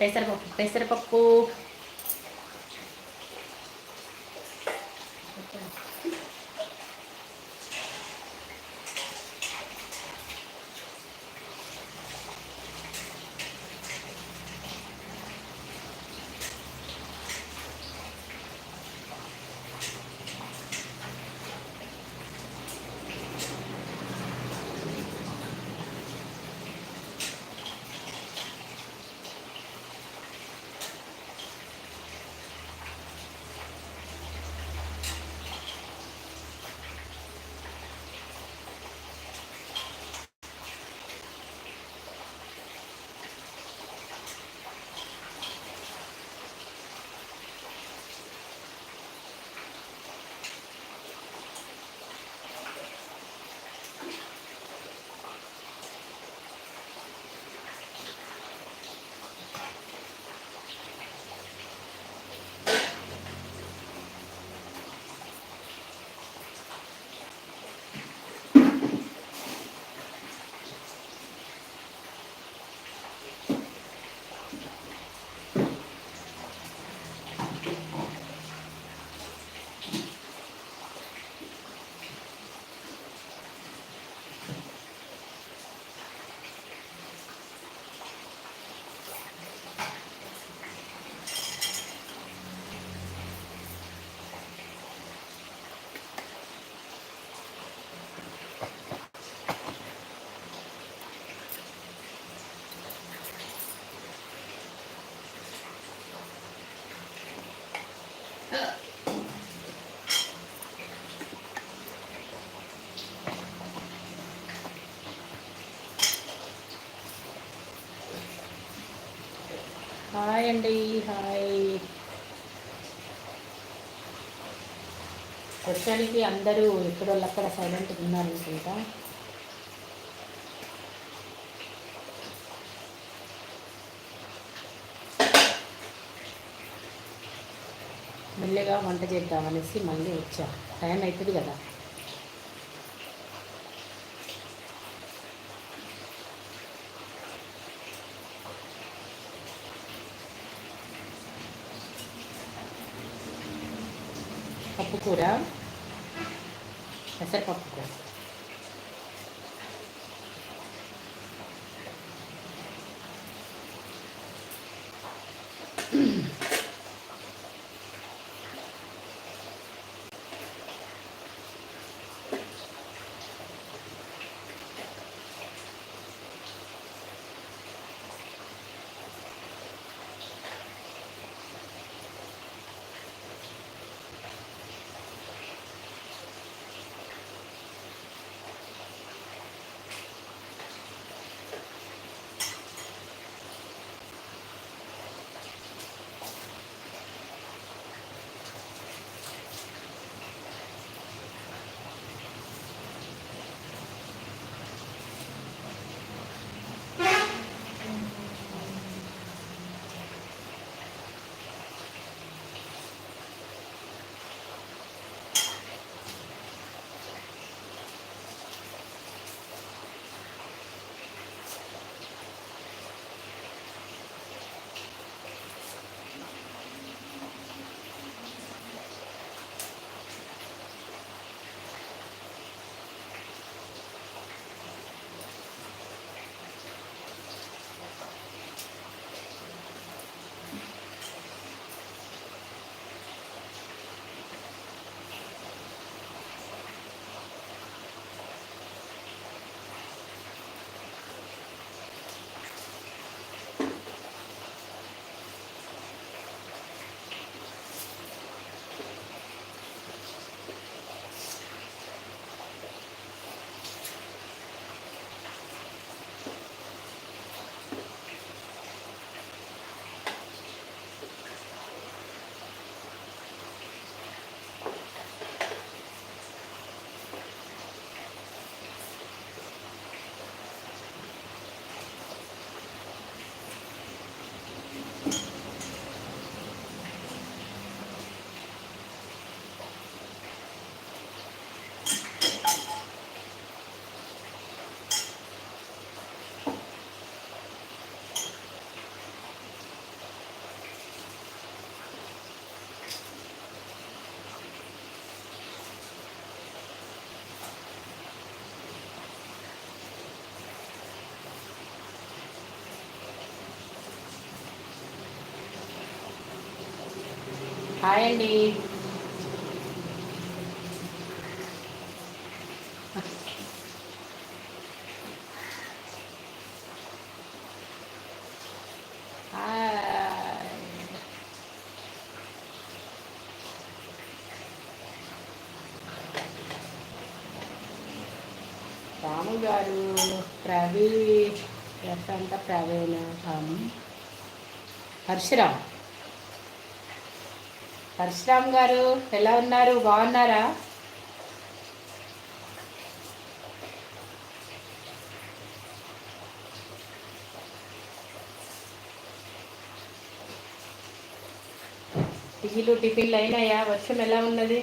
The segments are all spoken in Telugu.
పెసరపప్పు పెసరపప్పు అండి హాయ్. వచ్చానికి అందరూ ఎక్కడోళ్ళు అక్కడ సైలెంట్ ఉన్నారనుకుంటా మెల్లగా వంట చేద్దామనేసి మళ్ళీ వచ్చా. టైం అవుతుంది కదా. పప్పు కూర హాయ్ అండి. రాము గారు ప్రవీణ్ ఎట్టంట ప్రవీణ. పరశురామ్ పరశురామ్ గారు ఎలా ఉన్నారు? బాగున్నారా? టిఫిన్లు టిఫిన్లు అయినాయా? వర్షం ఎలా ఉన్నది?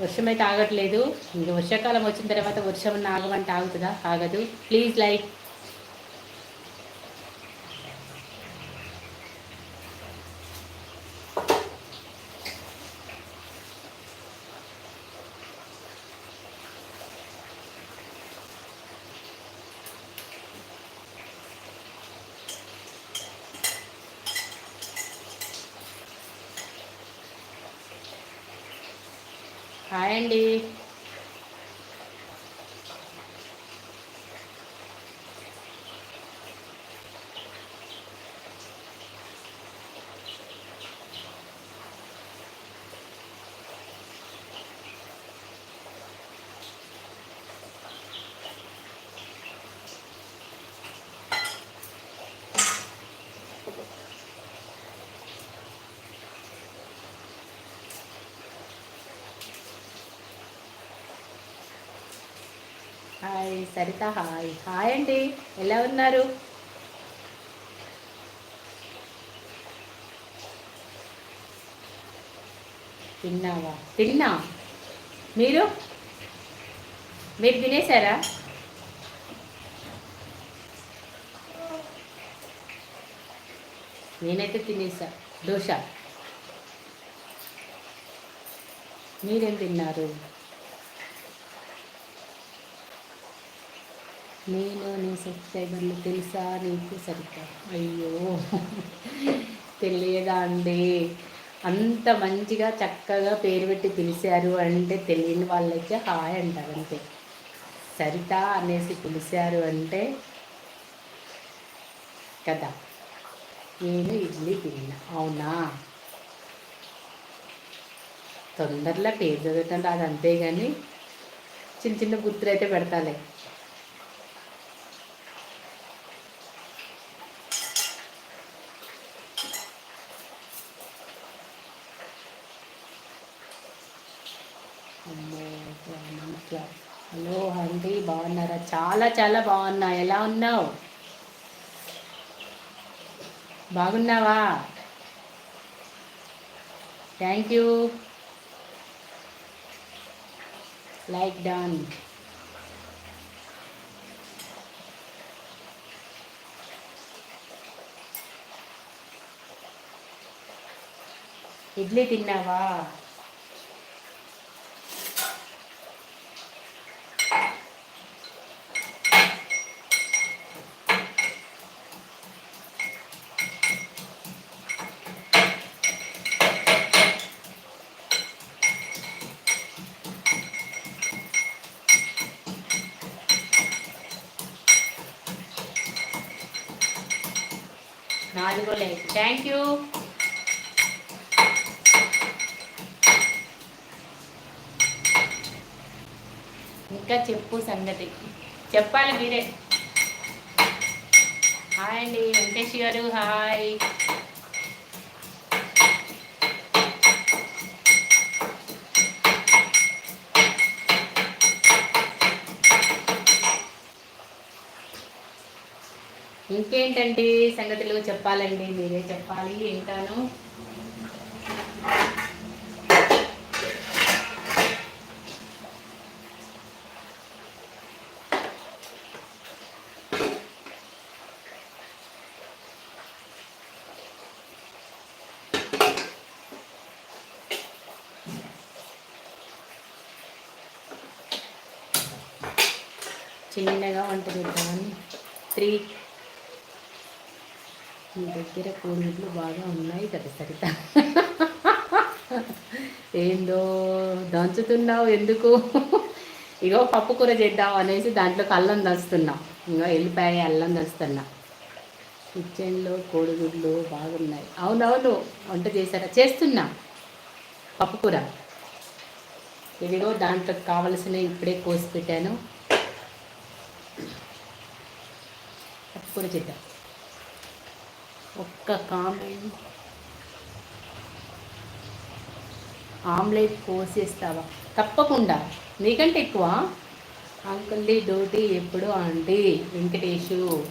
వర్షం అయితే ఆగట్లేదు. ఇంకా వర్షాకాలం వచ్చిన తర్వాత వర్షం ఆగమంటే ఆగుతుందా? ఆగదు. ప్లీజ్ లైక్ హాయ్ అండి. Hi Saritha hi. హాయ్ అండి. ఎలా ఉన్నారు? తిన్నావా? తిన్నా. మీరు? మీరు తినేసారా నేనైతే తినేసా. దోశ. మీరేం తిన్నారు? నేను నీ సబ్స్క్రైబర్లు తెలుసా? నీకు సరిగ్గా? అయ్యో. తెలియదా అండి అంత మంచిగా చక్కగా పేరు పెట్టి పిలిచారు అంటే తెలియని వాళ్ళైతే హాయ్ అంటారు అంతే. సరిత అనేసి పిలిచారు అంటే కదా? నేను ఇడ్లీ తిన్నా. అవునా? తొందరలో పేరు చదవటం రాదు అంతే కానీ చిన్న చిన్న గుర్తులు అయితే పెడతాలే. హలో అండి బాగున్నారా? చాలా చాలా బాగున్నా. ఎలా ఉన్నావు? బాగున్నావా? Thank you like done idli తిన్నావా? నాలుగో థ్యాంక్ యూ ఇంకా చెప్పు సంగతి. చెప్పాలి మీరే. హాయ్ అండి వెంకటేష్ గారు హాయ్ ఇంకేంటండి సంగతులు చెప్పాలండి మీరే చెప్పాలి వింటాను చిన్నగా వంట చేద్దామని. త్రీ మీ దగ్గర కోడిగుడ్లు బాగా ఉన్నాయి కదా సరిత? ఏందో దంచుతున్నావు ఎందుకు? ఇగో పప్పు కూర చేద్దాం అనేసి దాంట్లో అల్లం దంచుతున్నా. ఇంకా వెళ్ళిపోయి అల్లం దంచుతున్నా. కిచెన్లో కోడిగుడ్లు బాగున్నాయి. అవునవును వంట చేశారా? చేస్తున్నా. పప్పు కూర. ఇదిగో దాంట్లో కావలసిన ఇప్పుడే కోసి పెట్టాను. పప్పు కూర చేద్దాం. ఒక్క కామెంట్ ఆమ్లెట్ పోసేస్తావా తప్పకుండా. నీకంటే ఎక్కువ? అంకుల్ది డ్యూటీ ఎప్పుడు aunty? Venkatesh.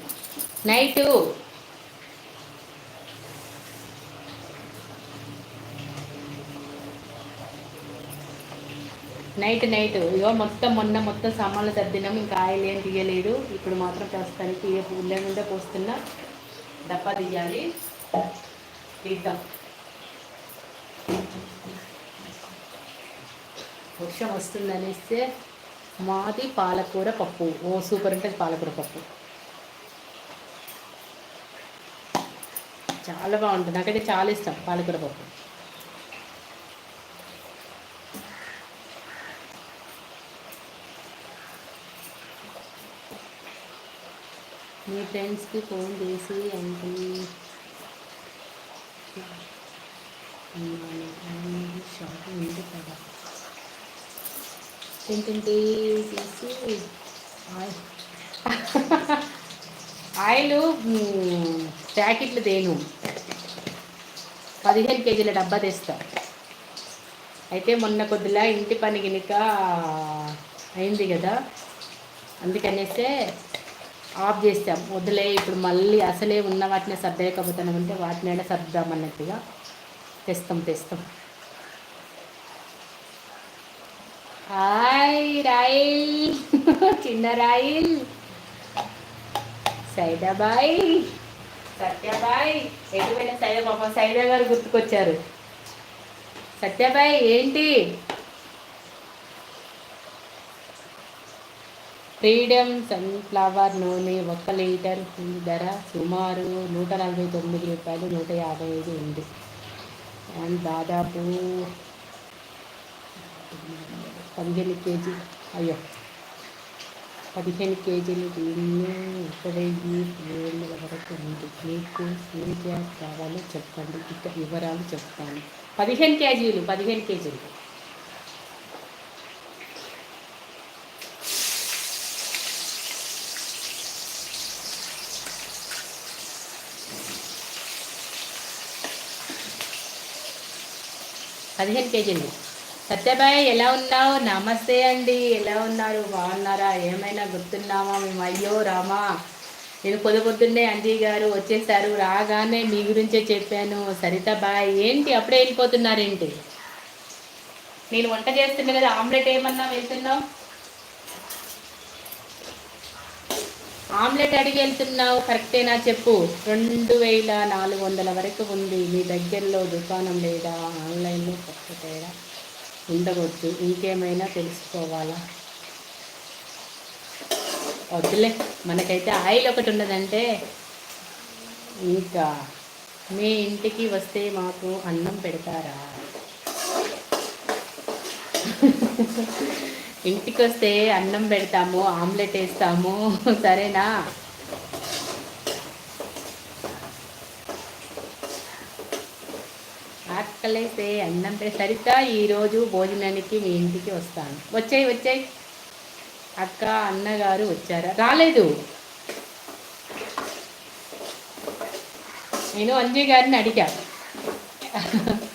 Night. Night night. ఇగో మొత్తం మొన్న మొత్తం సామాన్లు తద్దినాం ఇంకా ఆయిల్ ఏం తీయలేదు. ఇప్పుడు మాత్రం ప్రస్తుతానికి లేకుండా పోస్తున్నా. డబ్బా తీయాలి. తీద్దాం. వర్షం వస్తుందనేస్తే మాది పాలకూర పప్పు. ఓ సూపర్ ఉంటుంది పాలకూర పప్పు. చాలా బాగుంటుంది. నాకైతే చాలా ఇష్టం పాలకూర పప్పు. మీ ఫ్రెండ్స్కి ఫోన్ చేసి అంటే షాపింగ్ ఉంది కదా. ఏంటంటే తీసి ఆయిల్. ప్యాకెట్లు తేను. పదిహేను కేజీల డబ్బా తెస్తా. అయితే మొన్న కొద్దిలా ఇంటి పని గినిక అయింది కదా. అందుకనేసే ఆఫ్ చేస్తాం. వదిలే ఇప్పుడు మళ్ళీ అసలే ఉన్న వాటిని అయినా వాటినైనా సర్దామన్నట్టుగా తెస్తాం తెస్తాం. హాయ్ రాయిల్. చిన్న రాయిల్. సైదాబాయ్. సత్యబాయ్. ఎటువైనా సైదా పాప సైదా గారు గుర్తుకొచ్చారు. సత్యబాయ్ ఏంటి? ఫ్రీడమ్ సన్ఫ్లవర్ నూనె ఒక్క లీటర్ ధర సుమారు నూట నలభై తొమ్మిది రూపాయలు నూట యాభై ఐదు ఉంది. అండ్ దాదాపు పదిహేను కేజీ అయ్యో పదిహేను కేజీలు దీన్ని ఒక ఏళ్ళ వరకు ఉంది? మీకు ఏ గ్యాస్ కావాలో చెప్పండి ఇక వివరాలు చెప్తాను. పదిహేను కేజీలు పదిహేను కేజీలు. పదిహేను కేజీలు. సత్యబాయ్ ఎలా ఉన్నావు? నమస్తే అండి. ఎలా ఉన్నారు? బాగున్నారా? ఏమైనా గుర్తున్నామా మేము అయ్యో రామా. నేను పొద్దు పొద్దున్నే అంజీ గారు వచ్చేసారు. రాగానే మీ గురించే చెప్పాను. సరితబాయ్ ఏంటి? అప్పుడే వెళ్ళిపోతున్నారేంటి? నేను వంట చేస్తున్నా కదా. ఆమ్లెట్ ఏమన్నా వెళ్తున్నావు ఆమ్లెట్ అడిగి వెళ్తున్నావు కరెక్టేనా చెప్పు. రెండు వేల నాలుగు వందల వరకు ఉంది. మీ దగ్గరలో దుకాణం లేదా? ఆన్లైన్లో కొత్త తేడా ఉండవచ్చు. ఇంకేమైనా తెలుసుకోవాలా? వద్దులే. మనకైతే ఆయిల్ ఒకటి ఉన్నదంటే ఇంకా మీ ఇంటికి వస్తే మాకు అన్నం పెడతారా? ఇంటికి వస్తే అన్నం పెడతాము ఆమ్లెట్ వేస్తాము. సరేనా? ఆకలేస్తే అన్నం పె సరిత ఈరోజు భోజనానికి మీ ఇంటికి వస్తాను. వచ్చాయి వచ్చాయి. అక్క అన్నగారు వచ్చారా? రాలేదు. నేను అంజయ్ గారిని అడిగా.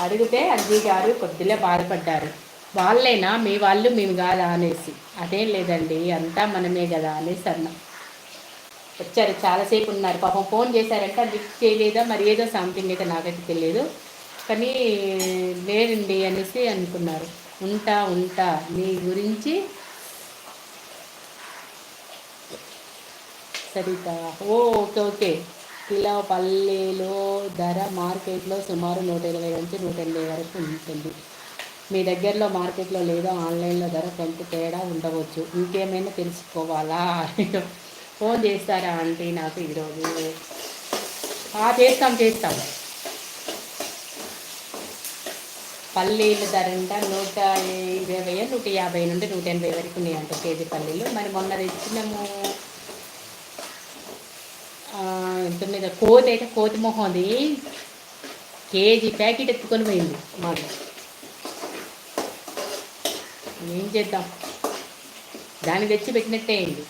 అడిగితే అంజయ్ గారు కొద్దిగా బాధపడ్డారు. వాళ్ళేనా? మీ వాళ్ళు మేము కాదా అనేసి. అదేం లేదండి అంతా మనమే కదా అనేసి అన్నా. వచ్చారు చాలాసేపు ఉన్నారు. పాపం ఫోన్ చేశారంటే లిఫ్ట్ చేయలేదా? మరి ఏదో సంథింగ్ అయితే నాకైతే తెలియదు. కానీ లేదండి అనేసి అనుకున్నారు. ఉంటా ఉంటా మీ గురించి సరిత. ఓ ఓకే ఓకే. కిలో పల్లెలో ధర మార్కెట్లో సుమారు నూట ఇరవై నుంచి నూట ఎనభై వరకు ఉంటుంది. మీ దగ్గరలో మార్కెట్లో లేదా ఆన్లైన్లో ధర కొంత తేడా ఉండవచ్చు. ఇంకేమైనా తెలుసుకోవాలా? ఫోన్ చేస్తారా ఆంటీ నాకు ఈరోజు? చేస్తాం చేస్తాం. పల్లీలు ధరంట నూట ఇరవై నూట యాభై నుండి నూట ఎనభై వరకు ఉన్నాయంట కేజీ పల్లీలు. మరి మొన్న తెచ్చినాము. తొమ్మిది ఎంత కోతి అయితే కోతి మొహంది కేజీ ప్యాకెట్ ఎత్తుకొని పోయింది మాకు ఏం చేద్దాం? దాన్ని తెచ్చి పెట్టినట్టే అయింది.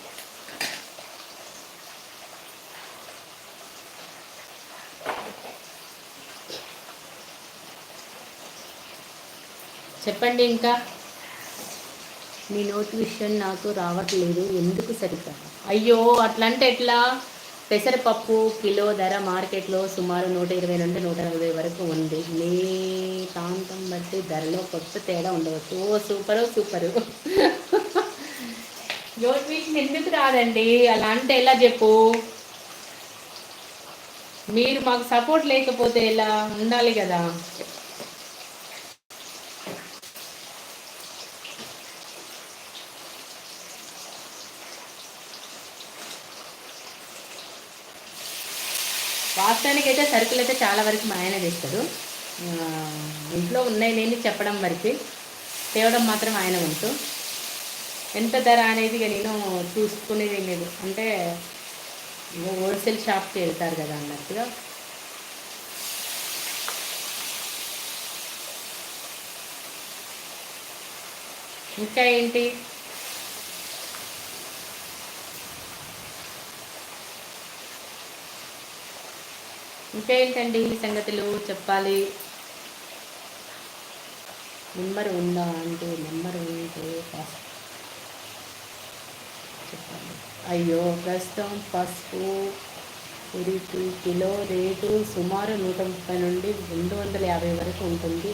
చెప్పండి ఇంకా. మీ నోటిఫికేషన్ నాకు రావట్లేదు. ఎందుకు సరిగ్గా? అయ్యో అట్లంటే ఎట్లా? పెసరపప్పు కిలో ధర మార్కెట్లో సుమారు నూట ఇరవై నుండి నూట నలభై వరకు ఉంది. మీ ప్రాంతం బట్టి ధరలో కొత్త తేడా ఉండవచ్చు. ఓ సూపరు సూపరు. నోటిఫికేషన్ ఎందుకు రాదండి? అలా అంటే ఎలా చెప్పు? మీరు మాకు సపోర్ట్ లేకపోతే ఎలా? ఉండాలి కదా. వాస్తవానికి అయితే సరుకులు అయితే చాలా వరకు మా ఆయన తెస్తాడు. ఇంట్లో ఉన్నాయి లేని చెప్పడం వరకు తేవడం మాత్రం ఆయన ఉంటూ ఎంత ధర అనేది నేను చూసుకునేది లేదు. అంటే హోల్సేల్ షాప్కి వెళ్తారు కదా అన్నట్టుగా. ఇంకా ఏంటి? ఇంకా ఏంటండి సంగతులు? చెప్పాలి. నెంబర్ ఉందా అంటే నెంబర్ ఉంటే చెప్పాలి. అయ్యో ప్రస్తుతం పసుపు ఉరికి కిలో రేటు సుమారు నూట ముప్పై నుండి రెండు వందల యాభై వరకు ఉంటుంది.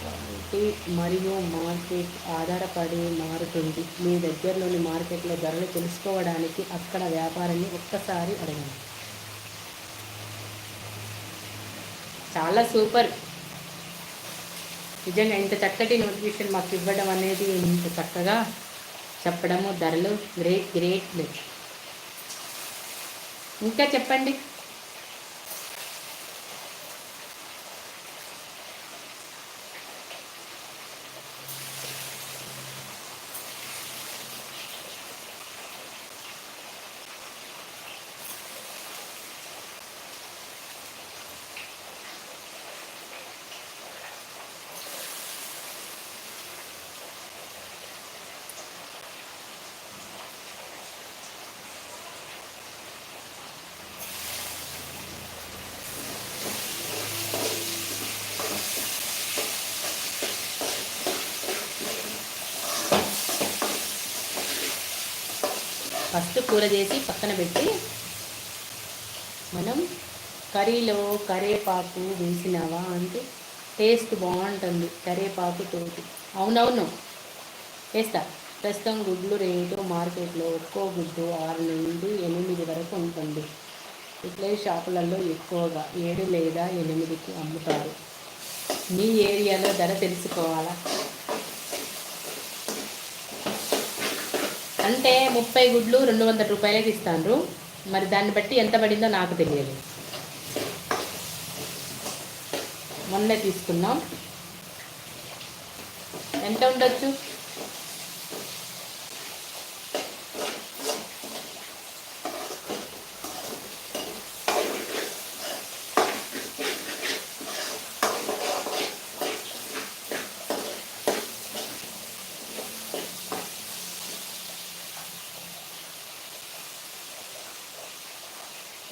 క్వాలిటీ మరియు మార్కెట్ ఆధారపడి మారుతుంది. మీ దగ్గరలోని మార్కెట్లో ధరలు తెలుసుకోవడానికి అక్కడ వ్యాపారాన్ని ఒక్కసారి అడగండి. చాలా సూపర్. నిజంగా ఇంత చక్కటి నోటిఫికేషన్ మాకు ఇవ్వడం అనేది ఇంత చక్కగా చెప్పడము ధరలు గ్రేట్ గ్రేట్. ఇంకా చెప్పండి. ఫస్ట్ కూర చేసి పక్కన పెట్టి మనం కర్రీలో కరివేపాకు వేసినావా అంటే టేస్ట్ బాగుంటుంది కరివేపాకు తోటి. అవునవును. వేస్తా. ప్రస్తుతం గుడ్లు రేటు మార్కెట్లో ఒక్కో గుడ్డు ఆరు నుండి ఎనిమిది వరకు ఉంటుంది. ఇట్లే షాపులలో ఎక్కువగా ఏడు లేదా ఎనిమిదికి అమ్ముతారు. మీ ఏరియాలో ధర తెలుసుకోవాలా? అంటే ముప్పై గుడ్లు రెండు వందల రూపాయలకి ఇస్తాను మరి దాన్ని బట్టి ఎంత పడిందో నాకు తెలియదు. మొన్న తీసుకున్నాం. ఎంత ఉండొచ్చు?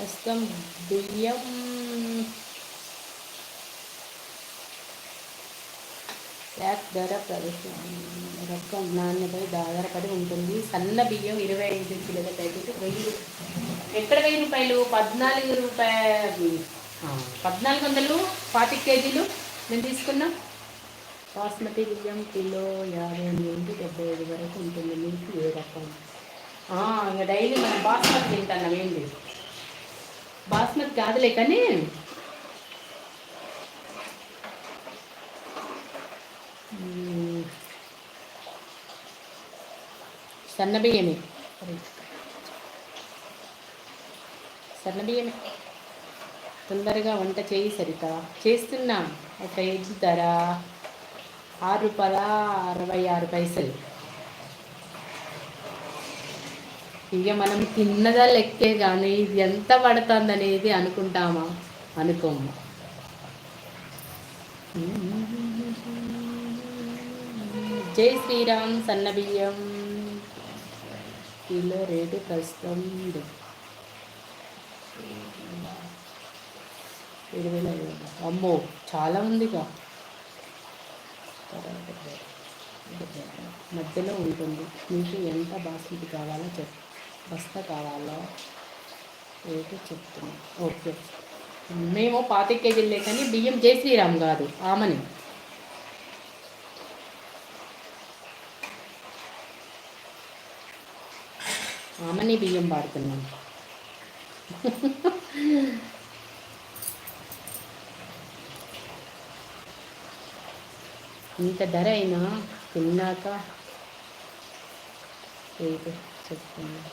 ప్రస్తుతం బియ్యం ట్యాక్ ధర ప్రవేశం రకం నాణ్యపై ఆధారపడి ఉంటుంది సన్న బియ్యం ఇరవై ఐదు కిలోల ప్యాకెట్ వెయ్యి ఎక్కడ వెయ్యి రూపాయలు పద్నాలుగు రూపాయలు. పద్నాలుగు వందలు? పాతి కేజీలు? నేను తీసుకున్నా. బాస్మతి బియ్యం కిలో యాభై నుండి డెబ్బై ఐదు వరకు ఉంటుంది. మీకు ఏ రకం? ఇంకా డైలీ మనం బాస్మతి తింటాం ఏంటి కాదులే కానీ మ్మ్. సన్న బియ్యమే. సన్న బియ్యమే. తొందరగా వంట చేయి సరిత. చేస్తున్నా. ఒక ఏజ్ ధర. ఆరు రూపాయల అరవై ఆరు పైసలు. ఇక మనం తిన్నదా లెక్కే కానీ ఇది ఎంత పడుతుంది అనేది అనుకుంటామా? అనుకోము. జై శ్రీరామ్ సన్నబియ్యం. కిలో రేటు ప్రస్తుతం ఏడు వేల ఐదు వందలు. అమ్మో చాలా ఉందిగా. మధ్యలో ఉంటుంది. మీకు ఎంత బాస్మతి కావాలో చెప్ బస్తా కావాలో రేటు చెప్తున్నా. ఓకే. మేము పాతిక కేజీలు కానీ బియ్యం జై శ్రీరామ్ కాదు ఆమని. ఆమని బియ్యం వాడుతున్నాం. ఇంత ధర అయినా తిన్నాక రేటు చెప్తున్నా.